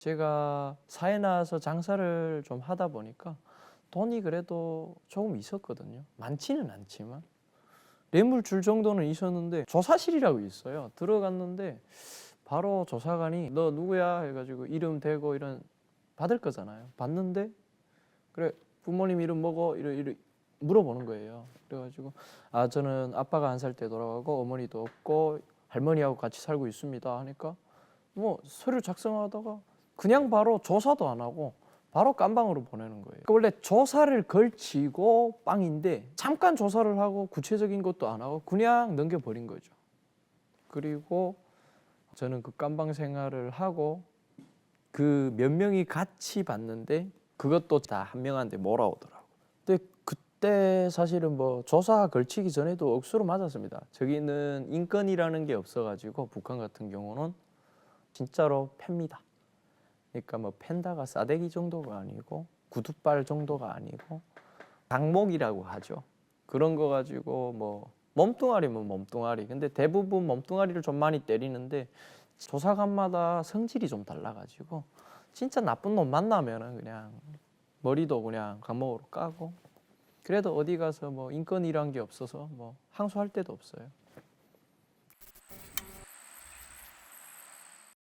제가 사회 나와서 장사를 좀 하다 보니까 돈이 그래도 조금 있었거든요. 많지는 않지만 뇌물 줄 정도는 있었는데 조사실이라고 있어요. 들어갔는데 바로 조사관이 너 누구야 해가지고 이름 대고 이런 받을 거잖아요. 받는데 그래 부모님 이름 뭐고 이러 이러 물어보는 거예요. 그래가지고 아 저는 아빠가 한 살 때 돌아가고 어머니도 없고 할머니하고 같이 살고 있습니다 하니까 뭐 서류 작성하다가 그냥 바로 조사도 안 하고 바로 깜방으로 보내는 거예요. 그러니까 원래 조사를 걸치고 빵인데 잠깐 조사를 하고 구체적인 것도 안 하고 그냥 넘겨버린 거죠. 그리고 저는 그 깜방 생활을 하고 그 몇 명이 같이 봤는데 그것도 다 한 명한테 몰아오더라고. 근데 그때 사실은 뭐 조사 걸치기 전에도 억수로 맞았습니다. 저기는 인권이라는 게 없어가지고 북한 같은 경우는 진짜로 팹니다. 그러니까 뭐 팬다가 싸대기 정도가 아니고 구두발 정도가 아니고 강목이라고 하죠. 그런 거 가지고 뭐 몸뚱아리면 몸뚱아리. 근데 대부분 몸뚱아리를 좀 많이 때리는데 조사관마다 성질이 좀 달라가지고 진짜 나쁜 놈 만나면은 그냥 머리도 그냥 감목으로 까고 그래도 어디 가서 뭐 인권이란 게 없어서 뭐 항소할 데도 없어요.